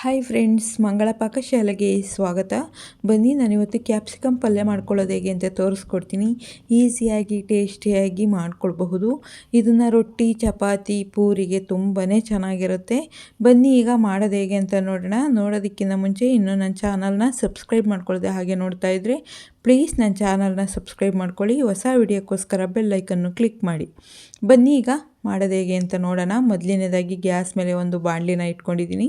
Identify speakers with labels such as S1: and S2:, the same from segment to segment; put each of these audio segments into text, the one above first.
S1: Hi friends ಮಂಗಳ ಪಾಕಶಾಲೆಗೆ ಸ್ವಾಗತ. ಬನ್ನಿ, ನಾನಿವತ್ತು ಕ್ಯಾಪ್ಸಿಕಮ್ ಪಲ್ಯ ಮಾಡ್ಕೊಳ್ಳೋದು ಹೇಗೆ ಅಂತ ತೋರಿಸ್ಕೊಡ್ತೀನಿ. ಈಸಿಯಾಗಿ ಟೇಸ್ಟಿಯಾಗಿ ಮಾಡ್ಕೊಳ್ಬಹುದು. ಇದನ್ನು ರೊಟ್ಟಿ, ಚಪಾತಿ, ಪೂರಿಗೆ ತುಂಬಾ ಚೆನ್ನಾಗಿರುತ್ತೆ. ಬನ್ನಿ, ಈಗ ಮಾಡೋದು ಹೇಗೆ ಅಂತ ನೋಡೋಣ. ನೋಡೋದಕ್ಕಿಂತ ಮುಂಚೆ ಇನ್ನೂ ನನ್ನ ಚಾನಲ್ನ ಸಬ್ಸ್ಕ್ರೈಬ್ ಮಾಡ್ಕೊಳ್ಳೋದೆ ಹಾಗೆ ನೋಡ್ತಾ ಇದ್ದರೆ ಪ್ಲೀಸ್ ನನ್ನ ಚಾನಲ್ನ ಸಬ್ಸ್ಕ್ರೈಬ್ ಮಾಡ್ಕೊಳ್ಳಿ. ಹೊಸ ವಿಡಿಯೋಕ್ಕೋಸ್ಕರ ಬೆಲ್ಲೈಕನ್ನು ಕ್ಲಿಕ್ ಮಾಡಿ. ಬನ್ನಿ, ಈಗ ಮಾಡೋದು ಹೇಗೆ ಅಂತ ನೋಡೋಣ. ಮೊದಲನೇದಾಗಿ ಗ್ಯಾಸ್ ಮೇಲೆ ಒಂದು ಬಾಣಲಿನ ಇಟ್ಕೊಂಡಿದ್ದೀನಿ.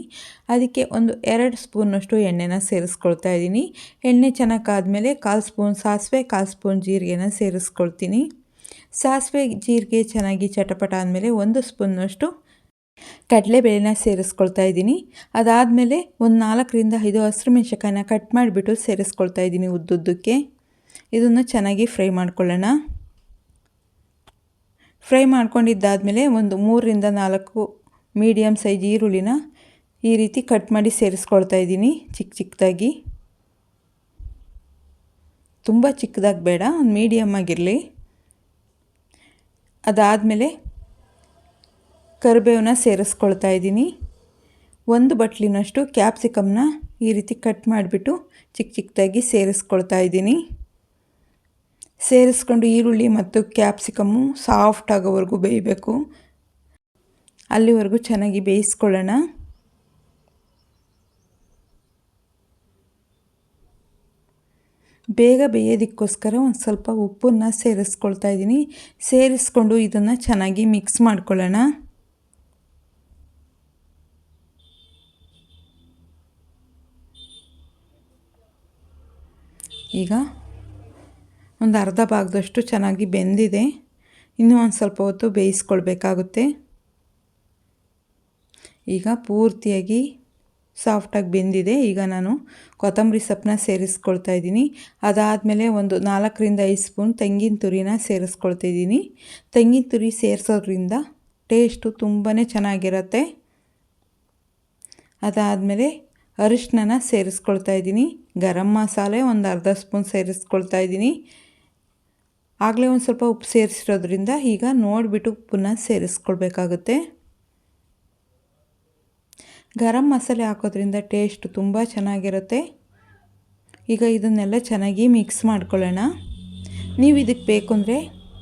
S1: ಅದಕ್ಕೆ ಒಂದು ಎರಡು ಸ್ಪೂನಷ್ಟು ಎಣ್ಣೆನ ಸೇರಿಸ್ಕೊಳ್ತಾ ಇದ್ದೀನಿ. ಎಣ್ಣೆ ಚೆನ್ನಾಗಿ ಕಾದಮೇಲೆ ಕಾಲು ಸ್ಪೂನ್ ಸಾಸಿವೆ, ಕಾಲು ಸ್ಪೂನ್ ಜೀರಿಗೆನ ಸೇರಿಸ್ಕೊಳ್ತೀನಿ. ಸಾಸಿವೆ, ಜೀರಿಗೆ ಚೆನ್ನಾಗಿ ಚಟಪಟ ಆದಮೇಲೆ ಒಂದು ಸ್ಪೂನ್ನಷ್ಟು ಕಡಲೆಬೇಳೆನ ಸೇರಿಸ್ಕೊಳ್ತಾ ಇದ್ದೀನಿ. ಅದಾದಮೇಲೆ ಒಂದು ನಾಲ್ಕರಿಂದ ಐದು ಹಸಿರು ಮೆಣಸಿನಕಾಯಿನ ಕಟ್ ಮಾಡಿಬಿಟ್ಟು ಸೇರಿಸ್ಕೊಳ್ತಾ ಇದ್ದೀನಿ ಉದ್ದುದ್ದಕ್ಕೆ. ಇದನ್ನು ಚೆನ್ನಾಗಿ ಫ್ರೈ ಮಾಡ್ಕೊಳ್ಳೋಣ. ಫ್ರೈ ಮಾಡ್ಕೊಂಡಿದ್ದಾದಮೇಲೆ ಒಂದು ಮೂರರಿಂದ ನಾಲ್ಕು ಮೀಡಿಯಮ್ ಸೈಜ್ ಈರುಳ್ಳಿನ ಈ ರೀತಿ ಕಟ್ ಮಾಡಿ ಸೇರಿಸ್ಕೊಳ್ತಾ ಇದ್ದೀನಿ ಚಿಕ್ಕ ಚಿಕ್ಕದಾಗಿ ತುಂಬ ಚಿಕ್ಕದಾಗಿ ಬೇಡ ಒಂದು ಮೀಡಿಯಮ್ ಆಗಿರಲಿ. ಅದಾದಮೇಲೆ ಕರಿಬೇವನ್ನ ಸೇರಿಸ್ಕೊಳ್ತಾ ಇದ್ದೀನಿ. ಒಂದು ಬಟ್ಲಿನಷ್ಟು ಕ್ಯಾಪ್ಸಿಕಮ್ನ ಈ ರೀತಿ ಕಟ್ ಮಾಡಿಬಿಟ್ಟು ಚಿಕ್ಕ ಚಿಕ್ಕದಾಗಿ ಸೇರಿಸ್ಕೊಳ್ತಾ ಇದ್ದೀನಿ. ಸೇರಿಸ್ಕೊಂಡು ಈರುಳ್ಳಿ ಮತ್ತು ಕ್ಯಾಪ್ಸಿಕಮ್ಮು ಸಾಫ್ಟ್ ಆಗೋವರೆಗೂ ಬೇಯಬೇಕು. ಅಲ್ಲಿವರೆಗೂ ಚೆನ್ನಾಗಿ ಬೇಯಿಸ್ಕೊಳ್ಳೋಣ. ಬೇಗ ಬೇಯೋದಕ್ಕೋಸ್ಕರ ಒಂದು ಸ್ವಲ್ಪ ಉಪ್ಪನ್ನು ಸೇರಿಸ್ಕೊಳ್ತಾ ಇದ್ದೀನಿ. ಸೇರಿಸ್ಕೊಂಡು ಇದನ್ನು ಚೆನ್ನಾಗಿ ಮಿಕ್ಸ್ ಮಾಡ್ಕೊಳ್ಳೋಣ. ಈಗ ಒಂದು ಅರ್ಧ ಭಾಗದಷ್ಟು ಚೆನ್ನಾಗಿ ಬೆಂದಿದೆ. ಇನ್ನೂ ಒಂದು ಸ್ವಲ್ಪ ಹೊತ್ತು ಬೇಯಿಸ್ಕೊಳ್ಬೇಕಾಗುತ್ತೆ. ಈಗ ಪೂರ್ತಿಯಾಗಿ ಸಾಫ್ಟಾಗಿ ಬೆಂದಿದೆ. ಈಗ ನಾನು ಕೊತ್ತಂಬರಿ ಸೊಪ್ಪನ್ನ ಸೇರಿಸ್ಕೊಳ್ತಾ ಇದ್ದೀನಿ. ಅದಾದಮೇಲೆ ಒಂದು ನಾಲ್ಕರಿಂದ ಐದು ಸ್ಪೂನ್ ತೆಂಗಿನ ತುರಿನ ಸೇರಿಸ್ಕೊಳ್ತಾ ಇದ್ದೀನಿ. ತೆಂಗಿನ ತುರಿ ಸೇರಿಸೋದ್ರಿಂದ ಟೇಸ್ಟು ತುಂಬಾ ಚೆನ್ನಾಗಿರುತ್ತೆ. ಅದಾದಮೇಲೆ ಅರಿಶಿನ ಸೇರಿಸ್ಕೊಳ್ತಾ ಇದ್ದೀನಿ. ಗರಂ ಮಸಾಲೆ ಒಂದು ಅರ್ಧ ಸ್ಪೂನ್ ಸೇರಿಸ್ಕೊಳ್ತಾ ಇದ್ದೀನಿ. ಆಗಲೇ ಒಂದು ಸ್ವಲ್ಪ ಉಪ್ಪು ಸೇರಿಸಿರೋದ್ರಿಂದ ಈಗ ನೋಡಿಬಿಟ್ಟು ಉಪ್ಪನ್ನ ಸೇರಿಸ್ಕೊಳ್ಬೇಕಾಗುತ್ತೆ. ಗರಂ ಮಸಾಲೆ ಹಾಕೋದ್ರಿಂದ ಟೇಸ್ಟ್ ತುಂಬ ಚೆನ್ನಾಗಿರುತ್ತೆ. ಈಗ ಇದನ್ನೆಲ್ಲ ಚೆನ್ನಾಗಿ ಮಿಕ್ಸ್ ಮಾಡ್ಕೊಳ್ಳೋಣ. ನೀವು ಇದಕ್ಕೆ ಬೇಕು ಅಂದರೆ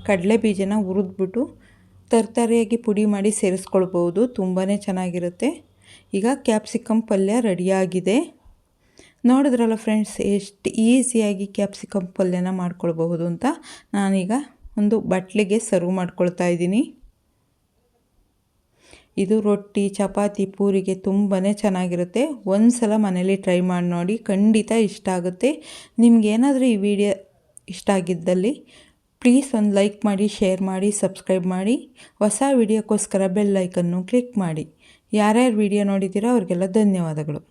S1: ಕಡಲೆ ಬೀಜನ ಹುರಿದ್ಬಿಟ್ಟು ತರತರಿಯಾಗಿ ಪುಡಿ ಮಾಡಿ ಸೇರಿಸ್ಕೊಳ್ಬೋದು ತುಂಬಾ ಚೆನ್ನಾಗಿರುತ್ತೆ. ಈಗ ಕ್ಯಾಪ್ಸಿಕಮ್ ಪಲ್ಯ ರೆಡಿಯಾಗಿದೆ ನೋಡಿದ್ರಲ್ಲ ಫ್ರೆಂಡ್ಸ್ ಎಷ್ಟು ಈಸಿಯಾಗಿ ಕ್ಯಾಪ್ಸಿಕಮ್ ಪಲ್ಯನ ಮಾಡ್ಕೊಳ್ಬಹುದು ಅಂತ ನಾನೀಗ ಒಂದು ಬಟ್ಲಿಗೆ ಸರ್ವ್ ಮಾಡ್ಕೊಳ್ತಾ ಇದ್ದೀನಿ. ಇದು ರೊಟ್ಟಿ, ಚಪಾತಿ, ಪೂರಿಗೆ ತುಂಬಾ ಚೆನ್ನಾಗಿರುತ್ತೆ. ಒಂದು ಸಲ ಮನೇಲಿ ಟ್ರೈ ಮಾಡಿ ನೋಡಿ, ಖಂಡಿತ ಇಷ್ಟ ಆಗುತ್ತೆ. ನಿಮಗೇನಾದರೂ ಈ ವಿಡಿಯೋ ಇಷ್ಟ ಆಗಿದ್ದಲ್ಲಿ ಪ್ಲೀಸ್ ಒಂದು ಲೈಕ್ ಮಾಡಿ ಶೇರ್ ಮಾಡಿ ಸಬ್ಸ್ಕ್ರೈಬ್ ಮಾಡಿ. ಹೊಸ ವಿಡಿಯೋಕ್ಕೋಸ್ಕರ ಬೆಲ್ ಲೈಕನ್ನು ಕ್ಲಿಕ್ ಮಾಡಿ. ಯಾರ್ಯಾರು ವಿಡಿಯೋ ನೋಡಿದ್ದೀರೋ ಅವ್ರಿಗೆಲ್ಲ ಧನ್ಯವಾದಗಳು.